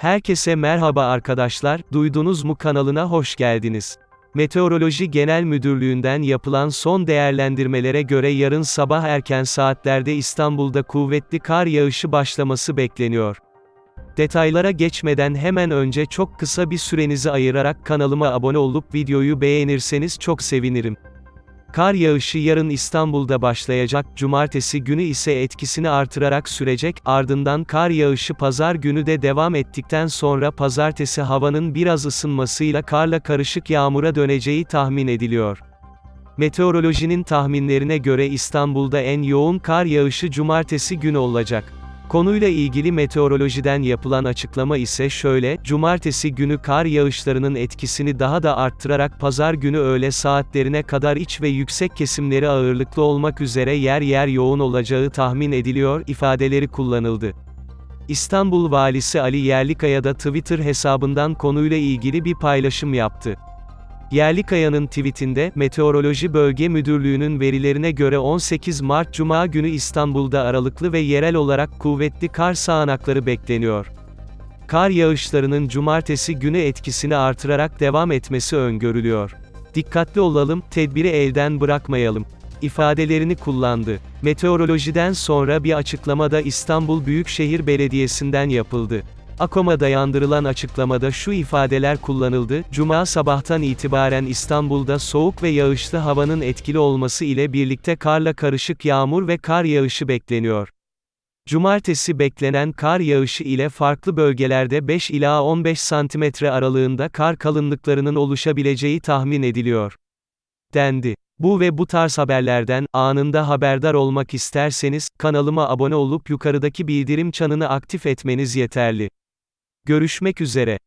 Herkese merhaba arkadaşlar, duydunuz mu kanalına hoş geldiniz. Meteoroloji Genel Müdürlüğü'nden yapılan son değerlendirmelere göre yarın sabah erken saatlerde İstanbul'da kuvvetli kar yağışı başlaması bekleniyor. Detaylara geçmeden hemen önce çok kısa bir sürenizi ayırarak kanalıma abone olup videoyu beğenirseniz çok sevinirim. Kar yağışı yarın İstanbul'da başlayacak, cumartesi günü ise etkisini artırarak sürecek, ardından kar yağışı pazar günü de devam ettikten sonra pazartesi havanın biraz ısınmasıyla karla karışık yağmura döneceği tahmin ediliyor. Meteorolojinin tahminlerine göre İstanbul'da en yoğun kar yağışı cumartesi günü olacak. Konuyla ilgili meteorolojiden yapılan açıklama ise şöyle, cumartesi günü kar yağışlarının etkisini daha da arttırarak pazar günü öğle saatlerine kadar iç ve yüksek kesimleri ağırlıklı olmak üzere yer yer yoğun olacağı tahmin ediliyor ifadeleri kullanıldı. İstanbul Valisi Ali Yerlikaya da Twitter hesabından konuyla ilgili bir paylaşım yaptı. Yerlikaya'nın tweetinde, Meteoroloji Bölge Müdürlüğü'nün verilerine göre 18 Mart Cuma günü İstanbul'da aralıklı ve yerel olarak kuvvetli kar sağanakları bekleniyor. Kar yağışlarının cumartesi günü etkisini artırarak devam etmesi öngörülüyor. Dikkatli olalım, tedbiri elden bırakmayalım ifadelerini kullandı. Meteorolojiden sonra bir açıklamada İstanbul Büyükşehir Belediyesi'nden yapıldı. AKOM'a dayandırılan açıklamada şu ifadeler kullanıldı, Cuma sabahtan itibaren İstanbul'da soğuk ve yağışlı havanın etkili olması ile birlikte karla karışık yağmur ve kar yağışı bekleniyor. Cumartesi beklenen kar yağışı ile farklı bölgelerde 5 ila 15 santimetre aralığında kar kalınlıklarının oluşabileceği tahmin ediliyor. Dendi. Bu ve bu tarz haberlerden anında haberdar olmak isterseniz kanalıma abone olup yukarıdaki bildirim çanını aktif etmeniz yeterli. Görüşmek üzere.